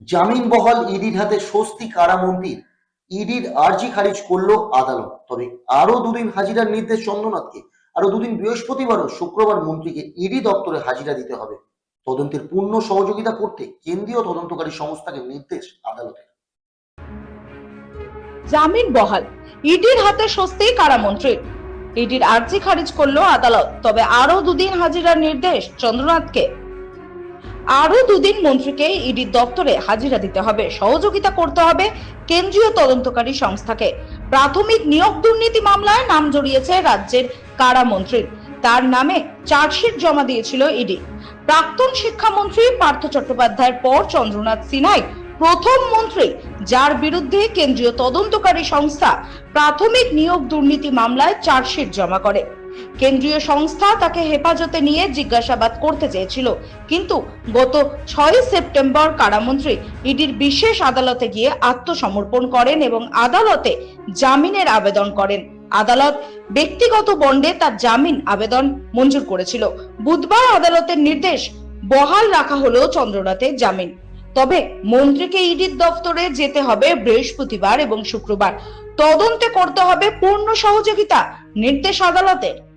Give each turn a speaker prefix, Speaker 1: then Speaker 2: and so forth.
Speaker 1: জামিন বহাল ইডির হাতে স্বস্তি কারামন্দির ইডির আর্জি খারিজ করল আদালত। তবে আরও দুদিন হাজিরার নির্দেশ চন্দ্রনাথকে আরও দুদিন বৃহস্পতিবার ও শুক্রবার মন্ত্রীকে ইডি দপ্তরে হাজিরা দিতে হবে। তদন্তের পূর্ণ সহযোগিতা করতে কেন্দ্রীয় তদন্তকারী সংস্থাকে নির্দেশ আদালতের।
Speaker 2: জামিন বহাল, ইডির হাতে স্বস্তি কারামন্ত্রীর ইডির আর্জি খারিজ করল আদালত, তবে আরও দুদিন হাজিরার নির্দেশ চন্দ্রনাথকে। আরও দুদিন মন্ত্রীকে ইডির দপ্তরে হাজিরা দিতে হবে। সহযোগিতা করতে হবে কেন্দ্রীয় তদন্তকারী সংস্থাকে। প্রাথমিক নিয়োগ দুর্নীতি মামলায় নাম জড়িয়েছে রাজ্যের কারামন্ত্রীর তার নামে চার্জশিট জমা দিয়েছিল ইডি। প্রাক্তন শিক্ষামন্ত্রী পার্থ চট্টোপাধ্যায়ের পর চন্দ্রনাথ সিনহাই প্রথম মন্ত্রী, যার বিরুদ্ধে কেন্দ্রীয় তদন্তকারী সংস্থা প্রাথমিক নিয়োগ দুর্নীতি মামলায় চার্জশিট জমা করে। কেন্দ্রীয় সংস্থা তাকে হেফাজতে নিয়ে জিজ্ঞাসাবাদ করতে চেয়েছিল। কিন্তু গত ছয় সেপ্টেম্বর কারামন্ত্রী ইডির বিশেষ আদালতে গিয়ে আত্মসমর্পণ করেন এবং আদালতে জামিনের আবেদন করেন। আদালত ব্যক্তিগত বন্ডে তার জামিন আবেদন মঞ্জুর করেছিল। বুধবার আদালতের নির্দেশ বহাল রাখা হলো চন্দ্রনাথের জামিন। তবে মন্ত্রীকে ইডির দপ্তরে যেতে হবে বৃহস্পতিবার এবং শুক্রবার। তদন্তে করতে হবে পূর্ণ সহযোগিতা, নির্দেশ আদালতের।